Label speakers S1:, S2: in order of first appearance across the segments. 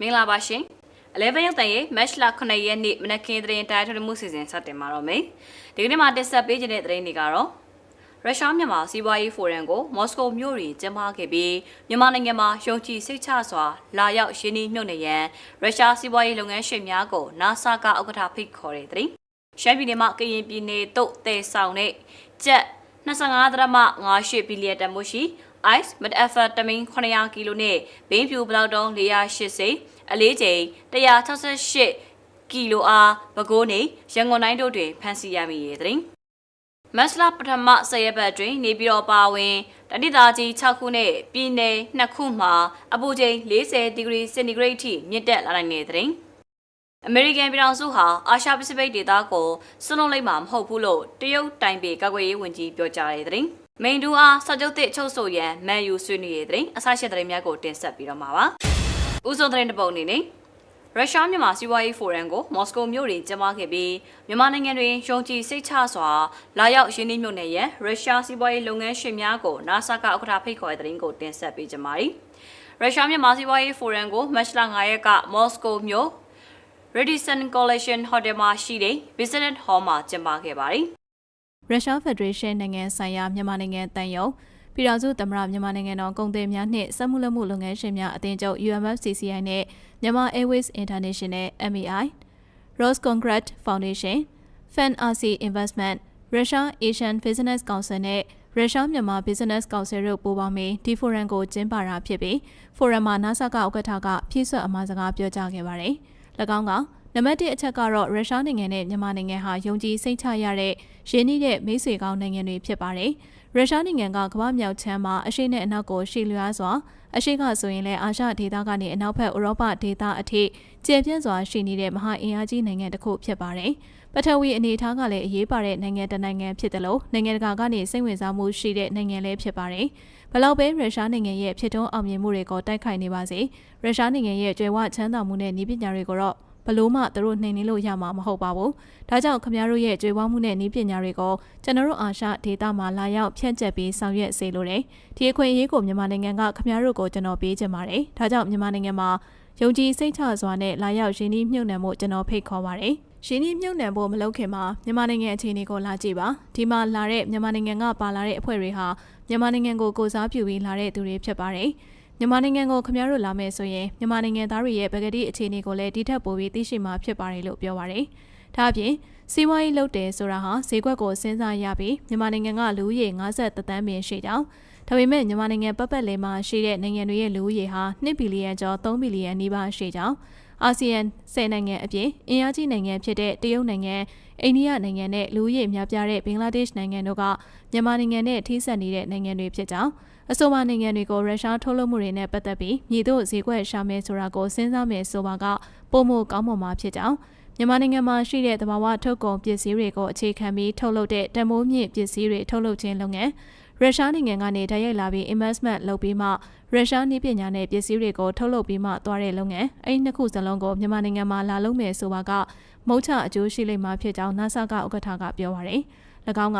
S1: မင်္ဂလာပါရှင်11ရက်တန်ရဲ့ match လ9ရက်နေ့မနက်ခင်းသတင်းတိုင်းထွေမှုစီစဉ်စတင်မှာတော့မယ်ဒီကနေ့မှာတက်ဆက်ပေးခြင်းတဲ့သတင်းတွေကတော့ရုရှားမြန်မာစီးပွားရေးဖိုရမ်ကိုမော်စကိုမြို့တွင်ကျင်းပခဲ့ပြီးမြန်မာနိုင်ငံမှာယုံကြည်စိတ်ချစွာလာရောက်ရင်းနှီးမြှုပ်နှံရန်ရုရှားစီးပွားရေးလုပ်ငန်းရှင်များကို NASA ကဥက္ကဋ္ဌဖိတ်ခေါ်တဲ့သတင်းရှမ်းပြည်နယ်မှာကရင်ပြည်နယ်သို့တည်ဆောင်တဲ့ကျပ်25ဒရမ58ဘီလီယံတန်ဖိုးရှိ ice methamphetamine 900ကီလိုနဲ့ဘင်းဖြူဘလောက်တုံး480အလေးချိန်168ကီလိုအားပဲခူးနေရန်ကုန်တိုင်းတို့တွင်ဖမ်းဆီးရမိရဲ့တဲ့မက်စလာပထမဆယ်ရက်ပတ်တွင်နေပြည်တော်ပါဝင်တတိသားကြီး6ခုနဲ့ပြည်နယ်2ခုမှာအပူချိန်40ဒီဂရီစင်တီဂရိတ်ထိမြင့်တက်လာနိုင်တဲ့တဲ့အမေရိကန်ပြည်ထောင်စုဟာအာရှပစိဖိတ်ဒေသကိုစွန့်လွတ်လိုက်မှာမဟုတ်ဘူးလို့တရုတ်တိုင်ပေကာကွယ်ရေးဝန်ကြီးပြောကြားတဲ့တဲ့ မိန်ဒူအားစကြုတ်တစ်ချုပ်ဆိုရန်မန်ယူဆွေးနွေးတဲ့တဲ့အဆရှိတဲ့များကိုတင်ဆက်ပြီးတော့မှာပါ။ဦးဆုံးတဲ့တစ်ပုတ်အနေနဲ့ရုရှားမြန်မာစီးပွားရေးဖိုရမ်ကိုမော်စကိုမြို့တွင်ကျင်းပခဲ့ပြီးမြန်မာနိုင်ငံတွင်ယုံကြည်စိတ်ချစွာလာရောက်ရင်းနှီးမြှုပ်နှံရန်ရုရှားစီးပွားရေးလုပ်ငန်းရှင်များကို NASA ကဥက္ကဋ္ဌဖိတ်ခေါ်တဲ့တဲ့ရင်ကိုတင်ဆက်ပေးကြပါမယ်။ရုရှားမြန်မာစီးပွားရေးဖိုရမ်ကိုမတ်လ9ရက်ကမော်စကိုမြို့ Radisson Collection Hotel မှာရှိတဲ့ Business Hall မှာကျင်းပခဲ့ပါတယ်။
S2: ရုရှားဖက်ဒရေးရှင်းနိုင်ငံဆိုင်ရာမြန်မာနိုင်ငံတန်ယုံပြည်ထောင်စုသမ္မတမြန်မာနိုင်ငံတော်ကုန်သည်များနှင့်စက်မှုလက်မှုလုပ်ငန်းရှင်များအသင်းချုပ် UMFCCI နဲ့မြန်မာ Airways International MEI Roscongrat Foundation Fan RC Investment Russia Asian Business Council နဲ့ရုရှားမြန်မာ Business Council တို့ပူးပေါင်းပြီးဒီဖိုရမ်ကိုကျင်းပတာဖြစ်ပြီးဖိုရမ်မှာ NASA ကဥက္ကဋ္ဌကဖြည့်ဆွတ်အမှာစကားပြောကြားခဲ့ပါတယ်။၎င်းက နံပါတ်1အချက်ကတော့ရုရှားနိုင်ငံနဲ့မြန်မာနိုင်ငံဟာယုံကြည်စိတ်ချရတဲ့ရင်းနှီးတဲ့မိတ်ဆွေကောင်းနိုင်ငံတွေဖြစ်ပါတယ်။ရုရှားနိုင်ငံကကမ္ဘာမြောက်ချမ်းမှာအရှိနဲ့အနောက်ကိုရှေ့လျားစွာအရှိကဆိုရင်လည်းအာရှဒေသကနေအနောက်ဘက်ဥရောပဒေသအထိကျေပြန့်စွာရှိနေတဲ့မဟာအင်အားကြီးနိုင်ငံတစ်ခုဖြစ်ပါတယ်။ပထဝီအနေအထားကလည်းအရေးပါတဲ့နိုင်ငံတစ်နိုင်ငံဖြစ်တယ်လို့နိုင်ငံတကာကနေစိတ်ဝင်စားမှုရှိတဲ့နိုင်ငံလည်းဖြစ်ပါတယ်။ဘလောက်ပဲရုရှားနိုင်ငံရဲ့ဖြစ်ထွန်းအောင်မြင်မှုတွေကိုတိုက်ခိုက်နေပါစေရုရှားနိုင်ငံရဲ့ကြွယ်ဝချမ်းသာမှုနဲ့ဤပညာတွေကိုတော့ ဘလို့မှသူတို့နှိမ်နင်းလို့ရမှာမဟုတ်ပါဘူး။ဒါကြောင့်ခင်ဗျားတို့ရဲ့ကြွေးဝမှုနဲ့ဤပညာတွေကိုကျွန်တော်တို့အာရှဒေသမှာလာရောက်ဖြန့်ကျက်ပြီးဆောင်ရွက်စေလိုတယ်။ဒီအခွင့်အရေးကိုမြန်မာနိုင်ငံကခင်ဗျားတို့ကိုကျွန်တော်ပေးချင်ပါတယ်။ဒါကြောင့်မြန်မာနိုင်ငံမှာယုံကြည်စိတ်ချစွာနဲ့လာရောက်ရင်းနှီးမြှုပ်နှံမှုကျွန်တော်ဖိတ်ခေါ်ပါတယ်။ရှင်းနှီးမြုပ်နှံဖို့မလုပ်ခင်မှာမြန်မာနိုင်ငံအခြေအနေကိုလာကြည့်ပါဒီမှာလာတဲ့မြန်မာနိုင်ငံကပါလာတဲ့အဖွဲ့တွေဟာမြန်မာနိုင်ငံကိုကိုစားပြုပြီးလာတဲ့သူတွေဖြစ်ပါတယ် မြန်မာနိုင်ငံကိုခင်ဗျားတို့လာမယ်ဆိုရင်မြန်မာနိုင်ငံသားတွေရဲ့ပကတိအခြေအနေကိုလည်းဒီထက်ပိုပြီးသိရှိမှာဖြစ်ပါတယ်လို့ပြောပါရယ်။ဒါအပြင်စီးပွားရေးလုပ်တယ်ဆိုတာဟာဈေးကွက်ကိုစဉ်းစားရပြီးမြန်မာနိုင်ငံကလူဦးရေ50တန်းပင်ရှိကြောင်းဒါပေမဲ့မြန်မာနိုင်ငံပတ်ပတ်လည်မှာရှိတဲ့နိုင်ငံတွေရဲ့လူဦးရေဟာ2ဘီလီယံကျော်3ဘီလီယံနီးပါးရှိကြောင်း အာဆီယံ10နိုင်ငံအပြင်အင်အားကြီးနိုင်ငံဖြစ်တဲ့တရုတ်နိုင်ငံအိန္ဒိယနိုင်ငံနဲ့လူဦးရေများပြားတဲ့ဘင်္ဂလားဒေ့ရှ်နိုင်ငံတို့ကမြန်မာနိုင်ငံနဲ့ထိစပ်နေတဲ့နိုင်ငံတွေဖြစ်ကြောင်းအဆိုပါနိုင်ငံတွေကိုရုရှားထုတ်လုပ်မှုတွေနဲ့ပတ်သက်ပြီးမြေတို့ဈေးကွက်ရှာမယ်ဆိုတာကိုစဉ်းစားမယ်ဆိုပါကပုံမှုကောင်းမွန်မှာဖြစ်ကြောင်းမြန်မာနိုင်ငံမှာရှိတဲ့သဘာဝထုတ်ကုန်ပစ္စည်းတွေကိုအခြေခံပြီးထုတ်လုပ်တဲ့တမိုးမြင့်ပစ္စည်းတွေထုတ်လုပ်ခြင်းလုပ်ငန်း ရုရှားနိုင်ငံကနေတိုက်ရိုက်လာပြီး investment လုပ်ပြီးမှရုရှားနည်းပညာနဲ့ပစ္စည်းတွေကိုထုတ်လုပ်ပြီးမှသွားတဲ့လုပ်ငန်းအဲ့ဒီနှစ်ခုစလုံးကိုမြန်မာနိုင်ငံမှာလာလုပ်မယ်ဆိုပါကမုတ်ချအကျိုးရှိလိမ့်မှာဖြစ်ကြောင်း NASA ကဥက္ကဋ္ဌကပြောပါရယ်၎င်းက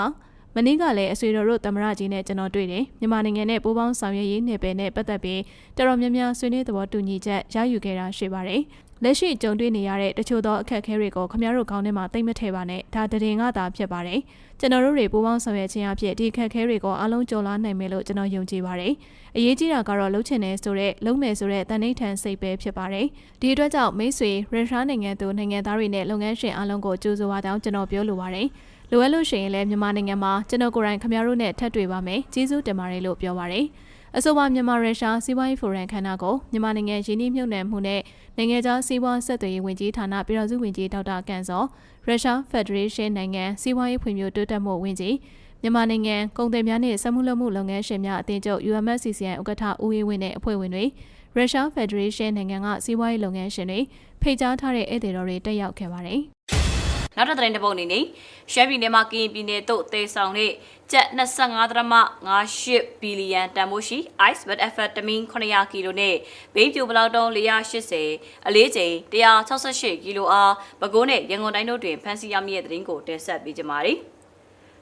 S2: မင်းကလည်းအဆွေတော်တို့သမရကြီးနဲ့ကျွန်တော်တွေ့တယ်မြန်မာနိုင်ငံနဲ့ပူးပေါင်းဆောင်ရွက်ရေးနယ်ပယ်နဲ့ပတ်သက်ပြီးတော်တော်များများဆွေးနွေးသဘောတူညီချက်ရယူခဲ့တာရှိပါတယ် လက်ရှိကြုံတွေ့နေရတဲ့တချို့သောအခက်အခဲတွေကိုခမရတို့ကောင်းထဲမှာသိမ့်မထည့်ပါနဲ့ဒါတည်ငါသာဖြစ်ပါတယ်ကျွန်တော်တို့တွေပူးပေါင်းဆောင်ရွက်ခြင်းအဖြစ်ဒီအခက်အခဲတွေကိုအလုံးကျော်လာနိုင်မယ်လို့ကျွန်တော်ယုံကြည်ပါတယ်အရေးကြီးတာကတော့လှုပ်ချင်တယ်ဆိုတော့လုံးမယ်ဆိုတဲ့တန်ဋိဌာန်စိတ်ပဲဖြစ်ပါတယ်ဒီအတွက်ကြောင့်မိတ်ဆွေရုရှားနိုင်ငံသူနိုင်ငံသားတွေနဲ့လုပ်ငန်းရှင်အလုံးကိုကြိုးစားပါကြောင်းကျွန်တော်ပြောလိုပါတယ်လိုအပ်လို့ရှိရင်လည်းမြန်မာနိုင်ငံမှာကျွန်တော်ကိုယ်တိုင်ခင်ဗျားတို့နဲ့ထပ်တွေ့ပါမယ်ကျေးဇူးတင်ပါတယ်လို့ပြောပါရယ် အဆိုပါမြန်မာရုရှားစီးပွားရေးဖိုရမ်ခန္ဓာကိုမြန်မာနိုင်ငံရင်းနှီးမြှုပ်နှံမှုနဲ့နိုင်ငံခြားစီးပွားဆက်သွယ်ရေးဝန်ကြီးဌာနပြည်ထောင်စုဝန်ကြီးဒေါက်တာကန်စောရုရှားဖက်ဒရေးရှင်းနိုင်ငံစီးပွားရေးဖွံ့ဖြိုးတိုးတက်မှုဝန်ကြီးမြန်မာနိုင်ငံကုန်သည်များနှင့်စက်မှုလက်မှုလုပ်ငန်းရှင်များအသင်းချုပ် UMFCCI ဥက္ကဋ္ဌဦးအေးဝင်းနဲ့အဖွဲ့ဝင်တွေရုရှားဖက်ဒရေးရှင်းနိုင်ငံကစီးပွားရေးလုပ်ငန်းရှင်တွေဖိတ်ကြားထားတဲ့ဧည့်သည်တော်တွေတက်ရောက်ခဲ့ပါတယ်
S1: နောက်တစ်သတင်းတစ်ပုဒ်အနေနဲ့ရှမ်းပြည်နယ်မှာကရင်ပြည်နယ်သို့တေဆောင်တဲ့ကျပ်25ဒရမ58ဘီလီယံတန်ဖိုးရှိ ice methamphetamine 900ကီလိုနဲ့ဘိန်းပြူဘလောက်တုံး480အလေးချိန်168ကီလိုအားပဲခူးနဲ့ရန်ကုန်တိုင်းတို့တွင်ဖမ်းဆီးရမိတဲ့သတင်းကိုတင်ဆက်ပေးကြပါမယ်။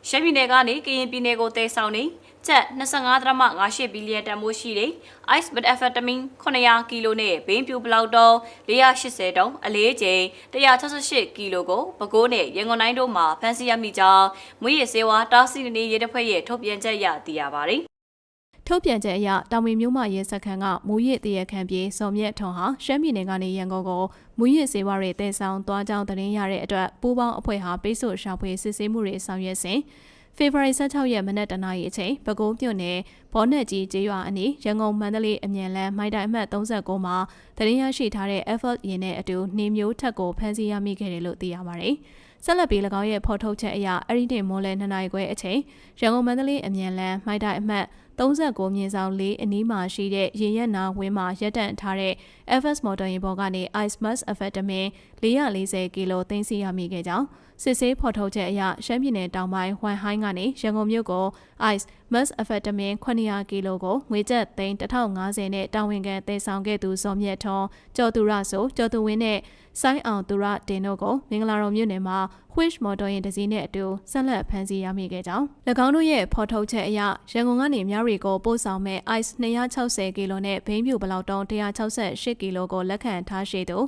S1: ရှမ်းပြည်နယ်ကနေကရင်ပြည်နယ်ကိုတေဆောင်နေကျပ်25.58ဘီလီယံတန်ဖိုးရှိတဲ့ ice methamphetamine 900ကီလိုနဲ့ဘိန်းပြူဘလောက်တုံး480တုံးအလေးချိန်168ကီလိုကိုပဲခူးနဲ့ရန်ကုန်တိုင်းတို့မှာဖမ်းဆီးရမိကြောင်းမွေးရစေဝါတားဆီနေရဲတပ်ဖွဲ့ရဲ့ထုတ်ပြန်ချက်အရသိရပါတယ်။
S2: ထုတ်ပြန်ချက်အရတာဝန်မျိုးမရဲစခန်းကမူရစ်တရခန့်ပြေစော်မြတ်ထွန်ဟာရှမ်းပြည်နယ်ကနေရန်ကုန်ကိုမူရစ်စေဝါတွေတည်ဆောင်သွားကြောင်းသတင်းရတဲ့အတွက်ပူးပေါင်းအဖွဲ့ဟာပိတ်ဆို့ရှာဖွေစစ်ဆေးမှုတွေဆောင်ရွက်စဉ်ဖေဖော်ဝါရီ16ရက်မနက်တနာရီအချိန်ပဲခူးမြို့နယ်ဘောနက်ကြီးကျေးရွာအနီးရန်ကုန်မန္တလေးအမြန်လမ်းမိုက်တိုင်အမှတ်39မှာသတင်းရရှိထားတဲ့ FL ရင်နဲ့အတူနေမျိုးထက်ကိုဖမ်းဆီးရမိခဲ့တယ်လို့သိရပါတယ်။ဆက်လက်ပြီး၎င်းရဲ့ဖော်ထုတ်ချက်အရအဲ့ဒီနေ့မိုးလယ်2နာရီခွဲအချိန်ရန်ကုန်မန္တလေးအမြန်လမ်းမိုက်တိုင်အမှတ် 39မြင်းဆောင်၄အနီးမှာရှိတဲ့ရေရက်နာဝင်းမှာရပ်တန့်ထားတဲ့ FS မော်တော်ယာဉ်ပေါ်ကနေ Ice Mask Amphetamine 440ကီလိုသိမ်းဆည်းရမိခဲ့ကြောင်း စစ်ဆေးဖော်ထုတ်ချက်အရရှမ်းပြည်နယ်တောင်ပိုင်းဝမ်ဟိုင်းကနေရန်ကုန်မြို့ကို Ice Mask Amphetamine 900ကီလိုကိုငွေကျပ်သိန်း1050နဲ့တာဝန်ခံတည်ဆောင်ခဲ့သူဇော်မြတ်ထွန်းကျော်သူရဆိုကျော်သူဝင်းနဲ့ဆိုင်းအောင်သူရတင်တို့ကိုမင်္ဂလာတော်မြို့နယ်မှာ Wish မော်တော်ယာဉ်တစ်စီးနဲ့အတူဆက်လက်ဖမ်းဆီးရမိခဲ့ကြောင်း၎င်းတို့ရဲ့ဖော်ထုတ်ချက်အရရန်ကုန်ကနေမြရီကိုပို့ဆောင်မဲ့ ice 260ကီလိုနဲ့ဘိန်းပြူဘလောက်တုံး168ကီလိုကိုလက်ခံထားရှိသူ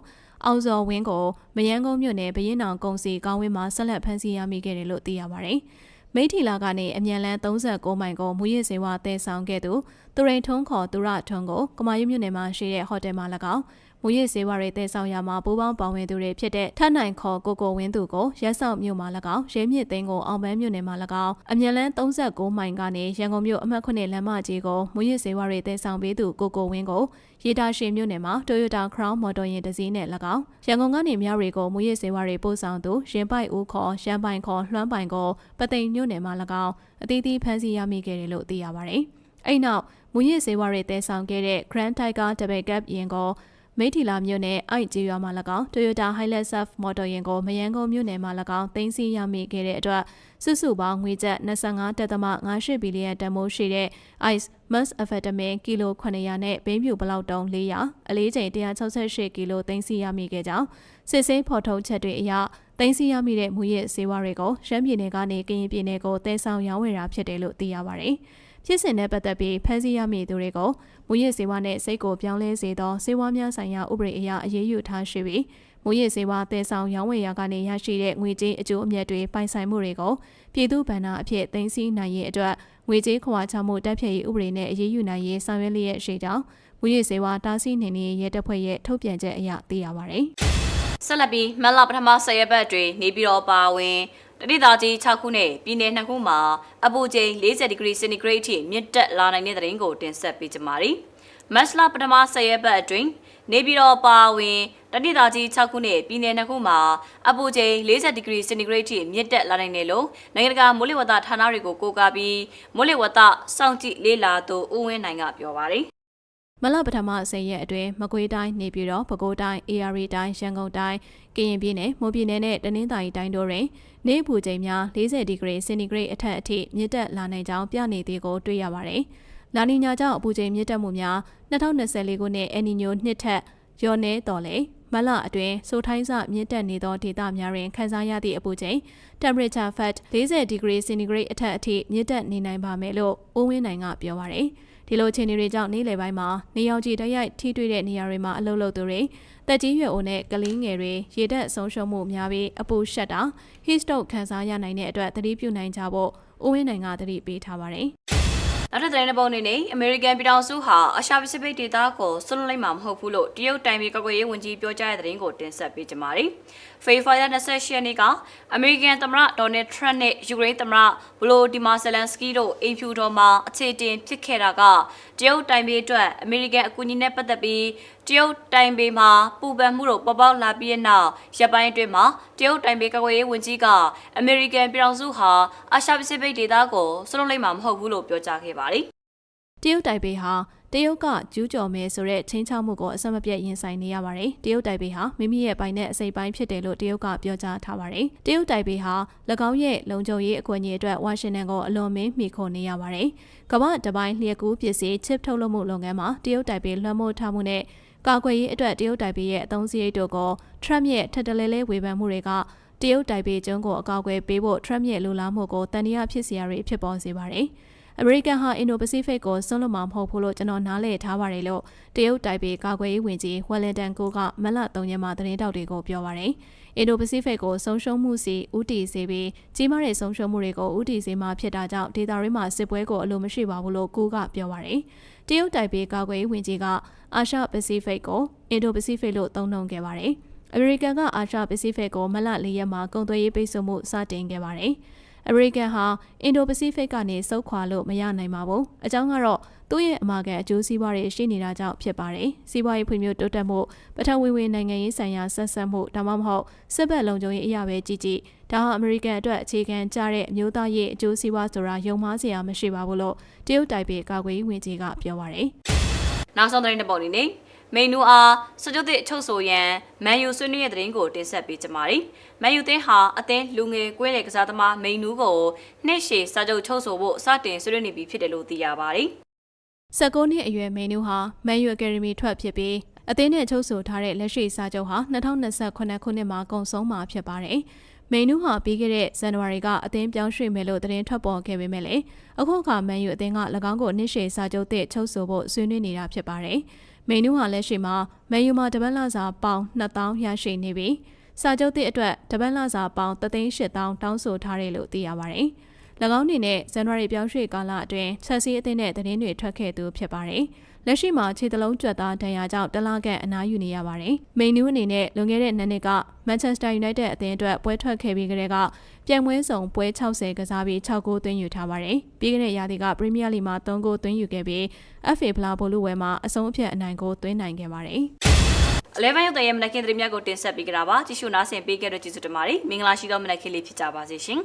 S2: အောင်စော်ဝင်းကိုမယန်းကုန်းမြို့နယ်ဘရင်နောင်ကုန်းစီကောင်းဝင်းမှာဆက်လက်ဖမ်းဆီးရမိခဲ့တယ်လို့သိရပါတယ်။မိထီလာကနေအမြန်လန်း39မိုင်ကိုမူရစ်စေဝါတည်ဆောင်ခဲ့သူသူရိန်ထုံးခေါ်သူရထွန်းကိုကမာရွမြို့နယ်မှာရှိတဲ့ဟိုတယ်မှာ၎င်း မူရစ်စေဝါတွေတည်ဆောင်ရမှာပူးပေါင်းပါဝင်သူတွေဖြစ်တဲ့ထတ်နိုင်ခေါ်ကိုကိုဝင်းသူကိုရက်ဆောက်မြို့မှာ၎င်းရဲမြစ်သိန်းကိုအောင်ပန်းမြို့နယ်မှာ၎င်းအမြန်လန်း39မိုင်ကနေရန်ကုန်မြို့အမှတ်9လမ်းမကြီးကိုမူရစ်စေဝါတွေတည်ဆောင်ပေးသူကိုကိုဝင်းကိုရေတာရှင်မြို့နယ်မှာ Toyota Crown မော်တော်ယာဉ်တစ်စီးနဲ့၎င်းရန်ကုန်ကနေမြရီကိုမူရစ်စေဝါတွေပို့ဆောင်သူရင်ပိုက်ဦးခေါ်ရန်ပိုင်ခေါ်လွှမ်းပိုင်ကိုပသိမ်မြို့နယ်မှာ၎င်းအသီးသီးဖမ်းဆီးရမိခဲ့တယ်လို့သိရပါတယ်။အဲ့နောက်မူရစ်စေဝါတွေတည်ဆောင်ခဲ့တဲ့ Grand Tiger Double Cab ယာဉ်ကို မိထီလာမြို့နယ်အိုက်ကျေးရွာမှာ၎င်း Toyota Hilux Surf မော်တော်ယာဉ်ကိုမယန်းကုန်းမြို့နယ်မှာ၎င်းသိမ်းဆည်းရမိခဲ့တဲ့အတွက်စုစုပေါင်းငွေကျပ်25.58ဘီလီယံတန်ဖိုးရှိတဲ့ Ice Mask Amphetamine ကီလို900နဲ့ဘိန်းပြူဘလောက်တုံး400အလေးချိန်168ကီလိုသိမ်းဆည်းရမိခဲ့ကြောင်းစစ်ဆေးဖော်ထုတ်ချက်တွေအရသိမ်းဆည်းရမိတဲ့မူရစ်ဆေးဝါးတွေကိုရှမ်းပြည်နယ်ကနေကရင်ပြည်နယ်ကိုတည်ဆောင်ရောင်းဝယ်တာဖြစ်တယ်လို့သိရပါတယ်။ ဖြစ်စဉ်နဲ့ပတ်သက်ပြီးဖမ်းဆီးရမိသူတွေကိုမူရစ်စေဝါနဲ့စိတ်ကိုပြောင်းလဲစေသောစေဝါများဆိုင်ရာဥပဒေအရအရေးယူထားရှိပြီးမူရစ်စေဝါတည်ဆောင်ရောင်းဝယ်ရာကနေရရှိတဲ့ငွေကြေးအကျိုးအမြတ်တွေပိုင်ဆိုင်မှုတွေကိုပြည်သူ့ဗဏ္ဍာအဖြစ်သိမ်းဆည်းနိုင်ရေးအတွက်ငွေကြေးခွာချမှုတပ်ဖြတ်ရေးဥပဒေနဲ့အရေးယူနိုင်ရေးဆောင်ရွက်လျက်ရှိကြောင်းမူရစ်စေဝါတားဆီးနေနေရဲတပ်ဖွဲ့ရဲ့ထုတ်ပြန်ချက်အရသိရပါတယ်။
S1: ဆက်လက်ပြီးမက်လာပထမ၁၀ရက်ပတ်တွင်နေပြည်တော်ပါဝင် တတိသားကြီး6ခုနဲ့ပြည်နယ်2ခုမှာအပူချိန်40ဒီဂရီစင်တီဂရိတ်အထိမြင့်တက်လာနိုင်တဲ့သတင်းကိုတင်ဆက်ပေးကြပါမယ်။မက်လာပထမ10ရက်ပတ်အတွင်းနေပြည်တော်ပါဝင်တတိသားကြီး6ခုနဲ့ပြည်နယ်2ခုမှာအပူချိန်40ဒီဂရီစင်တီဂရိတ်အထိမြင့်တက်လာနိုင်တယ်လို့နိုင်ငံတကာမိုးလေဝသဌာနတွေကိုကိုးကားပြီးမိုးလေဝသစောင့်ကြည့်လေ့လာသူဦးဝင်းနိုင်ကပြောပါတယ်။
S2: မလပထမဆယ်ရက်အတွင်းမကွေးတိုင်းနေပြည်တော်ပဲခူးတိုင်း AR တိုင်းရန်ကုန်တိုင်းကရင်ပြည်နယ်မွန်ပြည်နယ်နဲ့တနင်္သာရီတိုင်းတို့တွင် နေပူချိန်များ40ဒီဂရီစင်တီဂရိတ်အထက်အထိမြင့်တက်လာနိုင်ကြောင်းပြနေသည်ကိုတွေ့ရပါတယ်။လာနီညာကြောင့်အပူချိန်မြင့်တက်မှုများ2024ခုနှစ်အန်နီညိုနှစ်ထက်လျော့နေတော်လေမလအတွင်းစိုးထိုင်းစမြင့်တက်နေသောဒေသများတွင်ခန်းစားရသည့်အပူချိန် temperature fat 40 degree centigrade အထက်အထိမြင့်တက်နေနိုင်ပါမယ်လို့ဦးဝင်းနိုင်ကပြောပါရယ်ဒီလိုအခြေအနေတွေကြောင့်နေ့လယ်ပိုင်းမှာနေရောင်ခြည်တိုက်ရိုက်ထိတွေ့တဲ့နေရာတွေမှာအလုပ်လုပ်သူတွေ တက်ကြီးရွယ်အိုနဲ့ကလေးငယ်တွေရေတက်ဆုံးရှုံးမှုများပြီးအပူရှက်တာ heat stroke ခံစားရနိုင်တဲ့အတွက်သတိပြုနိုင်ကြဖို့ဦးဝင်းနိုင်ကသတိပေးထားပါတယ်
S1: နောက်ထပ်သတင်းတစ်ပုဒ်အနေနဲ့အမေရိကန်ပြည်ထောင်စုဟာအရှပစိဖိတ်ဒေသကိုဆွလွန်လိုက်မှာမဟုတ်ဘူးလို့တရုတ်တိုင်ပြည်ကာကွယ်ရေးဝန်ကြီးပြောကြားတဲ့သတင်းကိုတင်ဆက်ပေးကြပါမယ်။ ဖေဖော်ဝါရီ28ရက်နေ့ကအမေရိကန်သမ္မတဒေါ်နယ်ထရန့်နဲ့ယူကရိန်းသမ္မတဗလိုဒီမာဇလန်စကီတို့အိမ်ဖြူတော်မှာအခြေတင်ဖြစ်ခဲ့တာကတရုတ်တိုင်ပြည်အတွက်အမေရိကန်အကူအညီနဲ့ပတ်သက်ပြီးတရုတ်တိုင်ပေမှာပူပန်မှုတို့ပေါ်ပေါက်လာပြီးတဲ့နောက်ရပ်ပိုင်းအတွင်းမှာတရုတ်တိုင်ပေကာကွယ်ရေးဝန်ကြီးကအမေရိကန်ပြည်ထောင်စုဟာအာရှပစိဖိတ်ဒေသကိုဆွလွန်လိုက်မှာမဟုတ်ဘူးလို့ပြောကြားခဲ့ပါတယ်။
S2: တရုတ်တိုင်ပေဟာ တရုတ်ကကျူးကျော်မယ်ဆိုတဲ့ချင်းချောက်မှုကိုအဆက်မပြတ်ရင်ဆိုင်နေရပါတယ်။တရုတ်တိုင်ပေဟာမိမိရဲ့ပိုင်တဲ့အစိပ်ပိုင်းဖြစ်တယ်လို့တရုတ်ကပြောကြားထားပါတယ်။တရုတ်တိုင်ပေဟာ၎င်းရဲ့လုံခြုံရေးအခွင့်အရေးအတွက်ဝါရှင်တန်ကိုအလွန်မင်းမိခိုနေရပါတယ်။ကမ္ဘာတပိုင်းလျှက်ကူးပစ္စည်း chip ထုတ်လုပ်မှုလုပ်ငန်းမှာတရုတ်တိုင်ပေလွှမ်းမိုးထားမှုနဲ့ကာကွယ်ရေးအတွက်တရုတ်တိုင်ပေရဲ့အသုံးစရိတ်တို့ကို Trump ရဲ့ထက်တလဲလဲဝေဖန်မှုတွေကတရုတ်တိုင်ပေကျုံးကိုအကောက်အွယ်ပေးဖို့ Trump ရဲ့လိုလားမှုကိုတန်တရားဖြစ်စရာတွေဖြစ်ပေါ်စေပါတယ်။ အမေရိကန်ဟာအင်ဒိုပစိဖိတ်ကိုဆွန့်လွတ်မှာမဟုတ်ဘူးလို့ကျွန်တော်နားလည်ထားပါတယ်လို့တရုတ်တိုင်ပေကာကွယ်ရေးဝန်ကြီးဝယ်လင်တန်ကိုကမက်လ3ရက်မှာသတင်းတောက်တွေကိုပြောပါတယ်။အင်ဒိုပစိဖိတ်ကိုဆုံးရှုံးမှုစီဥတီစေပြီးကြီးမားတဲ့ဆုံးရှုံးမှုတွေကိုဥတီစေမှာဖြစ်တာကြောင့်ဒေတာရင်းမှာစစ်ပွဲကိုအလိုမရှိပါဘူးလို့ကိုကပြောပါတယ်။တရုတ်တိုင်ပေကာကွယ်ရေးဝန်ကြီးကအာရှပစိဖိတ်ကိုအင်ဒိုပစိဖိတ်လို့သုံးနှုန်းခဲ့ပါတယ်။အမေရိကန်ကအာရှပစိဖိတ်ကိုမလ၄ရက်မှာကုန်သွယ်ရေးပိတ်ဆို့မှုစတင်ခဲ့ပါတယ်။ အမေရိကန်ဟာအင်ဒိုပစိဖိတ်ကနေစုခွာလို့မရနိုင်ပါဘူး။အကြောင်းကတော့သူ့ရဲ့အမာခံအကျိုးစီးပွားတွေရှိနေတာကြောင့်ဖြစ်ပါတယ်။စီးပွားရေးဖွံ့ဖြိုးတိုးတက်မှုပထဝီဝင်နိုင်ငံရေးဆိုင်ရာဆက်ဆက်မှုဒါမှမဟုတ်စစ်ဘက်လုံခြုံရေးအရာပဲကြည့်ကြည့်ဒါဟာအမေရိကန်အတွက်အခြေခံကျတဲ့အမျိုးသားရေးအကျိုးစီးပွားဆိုတာယုံမှားစရာမရှိပါဘူးလို့တရုတ်တိုင်ပေကာကွယ်ရေးဝန်ကြီးကပြောပါတယ်။
S1: နောက်ဆုံးသတင်းတစ်ပုဒ်အနေနဲ့ မိန်နူအားစကြုတ်သစ်ချုပ်ဆိုရန်မန်ယူဆွေးနွေးတဲ့သတင်းကိုတင်ဆက်ပေးကြပါမယ်။မန်ယူသင်းဟာအသင်းလူငယ်ကွဲတဲ့ကစားသမားမိန်နူကိုနှစ်ရှည်စာချုပ်ချုပ်ဆိုဖို့စတင်ဆွေးနွေးနေပြီဖြစ်တယ်လို့သိရပါတယ်။
S2: 19နှစ်အရွယ်မေနူဟာမန်ယူအကယ်ဒမီထွက်ဖြစ်ပြီးအသင်းနဲ့ချုပ်ဆိုထားတဲ့လက်ရှိစာချုပ်ဟာ2028ခုနှစ်မှာကုန်ဆုံးမှာဖြစ်ပါတယ်။မေနူဟာပြီးခဲ့တဲ့ဇန်နဝါရီကအသင်းပြောင်းရွှေ့မယ်လို့သတင်းထွက်ပေါ်ခဲ့ပေမဲ့လည်းအခုအခါမန်ယူအသင်းက၎င်းကိုနှစ်ရှည်စာချုပ်သစ်ချုပ်ဆိုဖို့ဆွေးနွေးနေတာဖြစ်ပါတယ်။ မေနူဟာလက်ရှိမှာမန်ယူမှာတပတ်လစာပေါင်2000ရရှိနေပြီးစာချုပ်သစ်အတွက်တပတ်လစာပေါင်3,8000တောင်းဆိုထားတယ်လို့သိရပါတယ်။၎င်းအနေနဲ့ဇန်နဝါရီပြောင်းရွှေ့ကာလအတွင်းချက်စီအသင်းနဲ့သတင်းတွေထွက်ခဲ့သူဖြစ်ပါတယ်။ လက်ရှိမှာခြေတလုံးကြွက်သားဒဏ်ရာကြောင့်တလခန့်အနားယူနေရပါတယ်။မိန်နူးအနေနဲ့လွန်ခဲ့တဲ့နှစ်နှစ်ကမန်ချက်စတာယူနိုက်တက်အသင်းအတွက်ပွဲထွက်ခဲ့ပြီးကတည်းကပြိုင်ပွဲဆောင်ပွဲ60ကစားပြီး6ဂိုးသွင်းယူထားပါတယ်။ပြီးခဲ့တဲ့ရာသီကပရီးမီးယားလိမှာ3ဂိုးသွင်းယူခဲ့ပြီး FA ဖလားဘိုလူဝဲမှာအဆုံးအဖြတ်အနိုင်ကိုသွင်းနိုင်ခဲ့ပါတယ်။
S1: အလဲပိုင်းရုပ်သံရဲ့မနက်ခင်းသတင်းများကိုတင်ဆက်ပေးကြတာပါကြည့်ရှုနားဆင်ပေးခဲ့တဲ့ကျေးဇူးတင်ပါတယ်မင်္ဂလာရှိသောမနက်ခင်းလေးဖြစ်ကြပါစေရှင်